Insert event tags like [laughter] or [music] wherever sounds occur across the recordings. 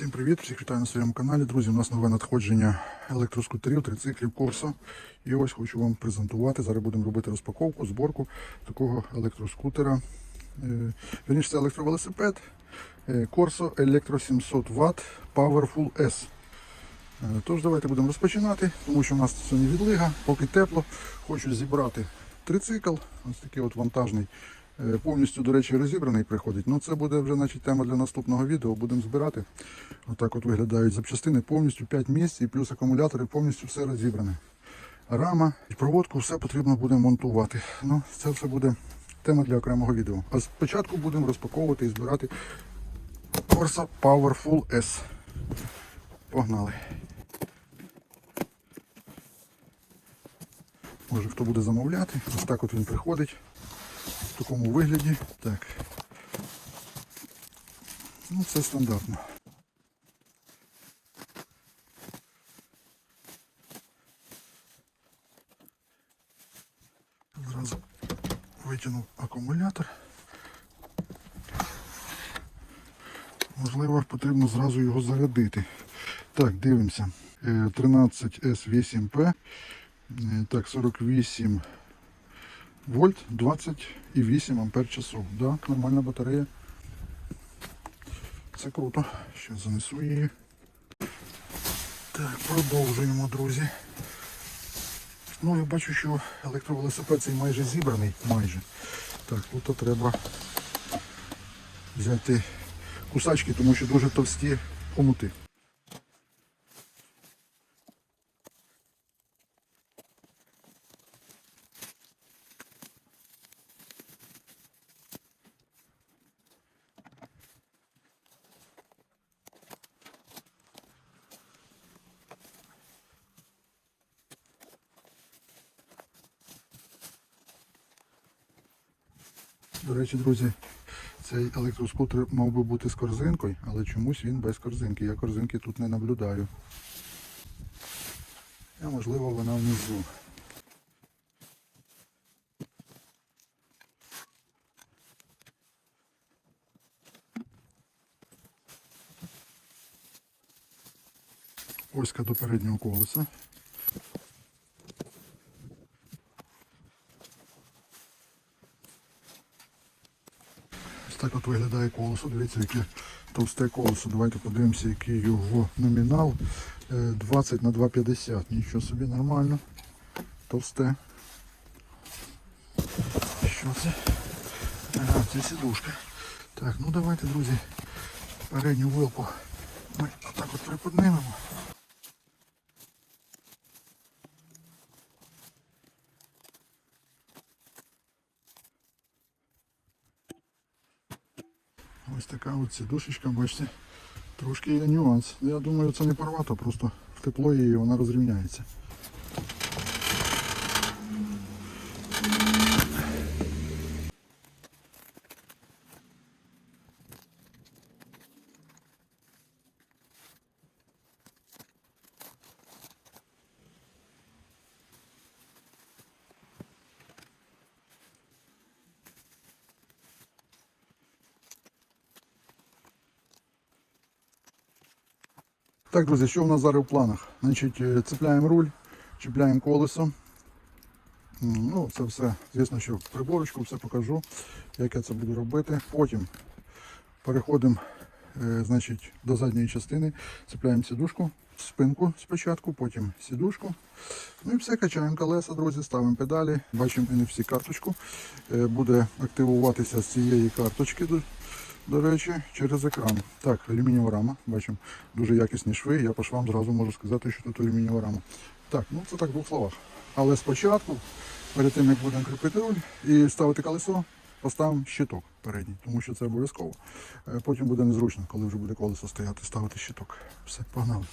Всім привіт, всіх вітаю на своєму каналі. Друзі, у нас нове надходження електроскутерів, трициклів Корсо. І ось хочу вам презентувати. Зараз будемо робити розпаковку, зборку такого електроскутера. Е, Вірніше, це електровелосипед Corso Electro 700 Watt Powerful S. Е, Тож давайте будемо розпочинати, тому що у нас сьогодні відлига, поки тепло. Хочу зібрати трицикл, ось такий от вантажний. Е, Повністю, до речі, розібраний приходить. Ну це буде вже значить, тема для наступного відео. Будемо збирати. Отак от виглядають запчастини, повністю 5 місць і плюс акумулятори, повністю все розібране. Рама і проводку все потрібно буде монтувати. Ну, це все буде тема для окремого відео. А спочатку будемо розпаковувати і збирати Corsa Powerful S. Погнали. Може хто буде замовляти. Ось так от він приходить в такому вигляді. Так. Ну, це стандартно. Зразу витягнув акумулятор. Можливо, потрібно зразу його зарядити. Так, дивимося. Е, 13S8P. Е, Так, 48 вольт 28 ампер часов. Да, нормальна батарея. Це круто. Ще занесу її. Так, продовжуємо, друзі. Ну, я бачу, що електровелосипед цей майже зібраний. Майже. Так, тут треба взяти кусачки, тому що дуже товсті хомути. До речі, друзі, цей електроскутер мав би бути з корзинкою, але чомусь він без корзинки. Я корзинки тут не наблюдаю. А можливо вона внизу. Оська до переднього колеса. Так от виглядає колесо. Дивіться, яке товсте колесо. Давайте подивимося, який його номінал. Е, 20 на 2,50. Нічого собі нормально. Товсте. Що це? Ага, це сідушка. Так, ну давайте, друзі, передню вилку ми отак от приподнимемо. Ось така от сідушечка, бачите, трошки є нюанс. Я думаю, це не порвато, просто в тепло її вона розрівняється. Так, друзі, що в нас зараз в планах? Значить, е, цепляємо руль, чіпляємо колесо. Ну, це все, звісно, що приборочку, все покажу, як я це буду робити. Потім переходимо е, значить, до задньої частини, цепляємо сідушку, спинку спочатку, потім сідушку. Ну і все, качаємо колеса, друзі, ставимо педалі, бачимо NFC карточку. Е, Буде активуватися з цієї карточки. До- речі, через екран. Так, алюмінієва рама. Бачимо дуже якісні шви. Я по швам зразу можу сказати, що тут алюмінієва рама. Так, ну це так в двох словах. Але спочатку, перед тим як будемо кріпити руль і ставити колесо, поставимо щиток передній, тому що це обов'язково. Е, Потім буде незручно, коли вже буде колесо стояти, ставити щиток. Все, погнали.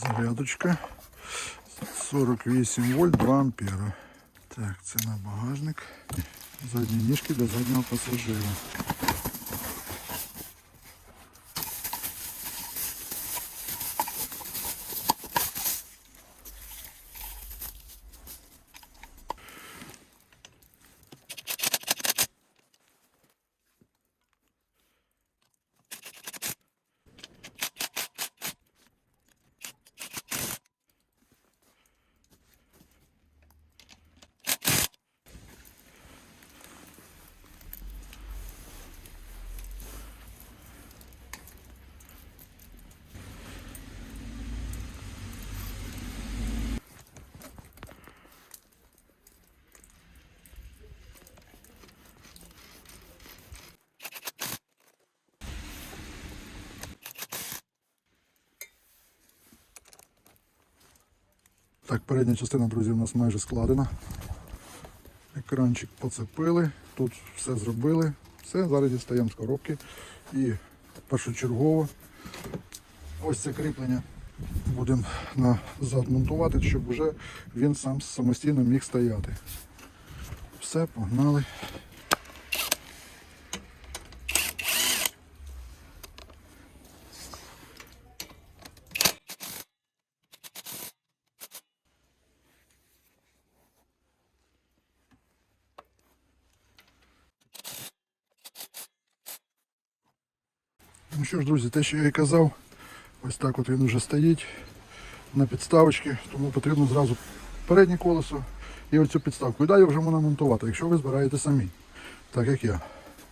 Зарядочка. 48 вольт, 2 ампера. Так, це на багажник. Задні ніжки для заднього пасажира. Так, передня частина, друзі, у нас майже складена. Екранчик поцепили, тут все зробили. Все, зараз дістаємо з коробки. І першочергово ось це кріплення будемо назад монтувати, щоб вже він сам самостійно міг стояти. Все, погнали. Ну що ж, друзі, те, що я і казав, ось так от він вже стоїть на підставочці, тому потрібно зразу переднє колесо і оцю підставку. І далі вже можна монтувати, якщо ви збираєте самі, так як я.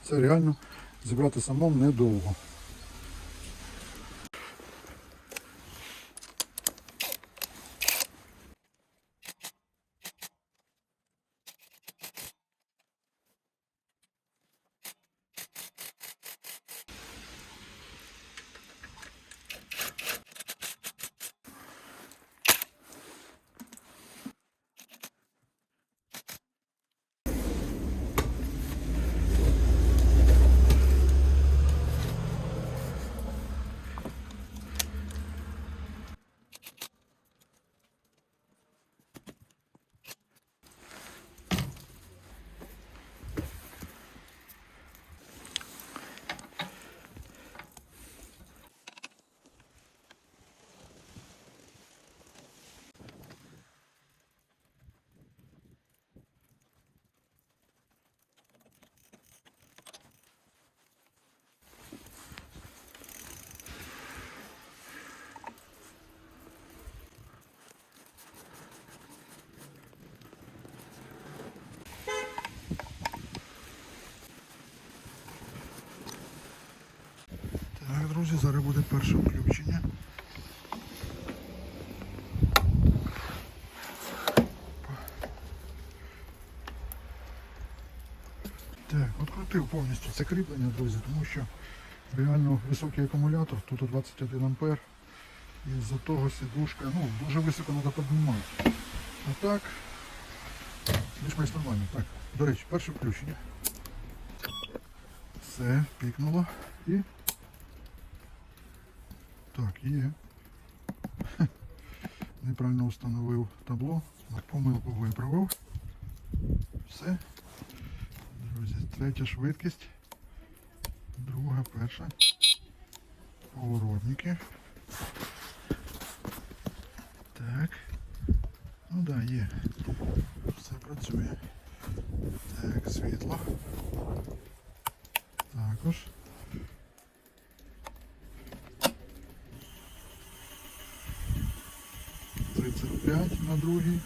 Це реально зібрати самому недовго. Так, друзі, зараз буде перше включення. Так, відкрутив повністю це кріплення, друзі, тому що реально високий акумулятор, тут 21 ампер. І з-за того сидушка, ну, дуже високо треба піднімати. А так, більш-менш нормально. Так, до речі, перше включення. Все, пікнуло. І так, є. [laughs] Неправильно встановив табло, помилку виправив. Все. Друзі, третя швидкість. Друга, перша. Поворотники. Так. Ну да, є. Все працює. Так, світло. Також. Тридцять п'ять на другий.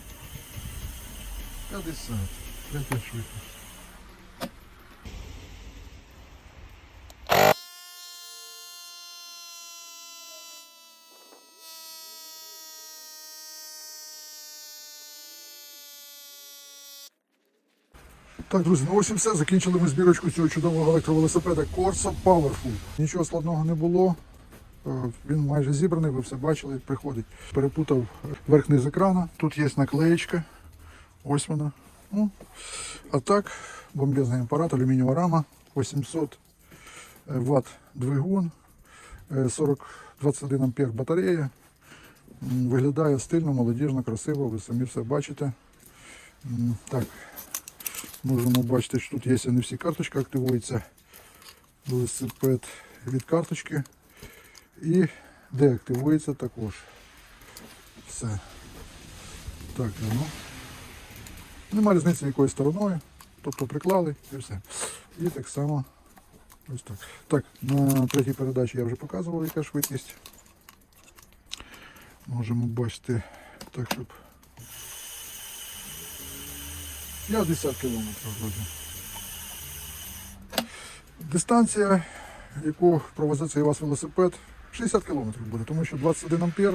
П'ятдесят. Третя швидкість. Так, друзі, ну ось і все. Закінчили ми збірочку цього чудового електровелосипеда Corsa Powerful. Нічого складного не було. Е, Він майже зібраний, ви все бачили, приходить. Перепутав верхній з екрана. Тут є наклеєчка. Ось вона. Ну, а так, бомбезний апарат, алюмінієва рама, 800 Вт двигун, е, 40 21 ампер батарея. Виглядає стильно, молодіжно, красиво, ви самі все бачите. Так, Можемо бачити, що тут є не всі карточки активуються. Велосипед від карточки. І деактивується також. Все. Так, ну. Нема різниці якою стороною. Тобто приклали і все. І так само ось так. Так, на третій передачі я вже показував, яка швидкість. Можемо бачити так, щоб 50 кілометрів вроді. Дистанція, яку провезе цей у вас велосипед, 60 кілометрів буде, тому що 21 ампер,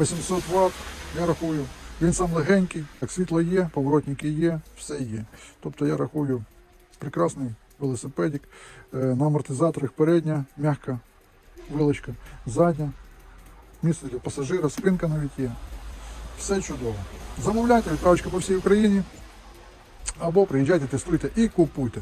800 Вт, я рахую, він сам легенький, так світло є, поворотники є, все є. Тобто я рахую прекрасний велосипедик. Е, На амортизаторах передня, м'яка вилочка, задня. місце для пасажира, спинка навіть є. Все чудово. Замовляйте, відправочка по всій Україні. Або приїжджайте, тестуйте і купуйте.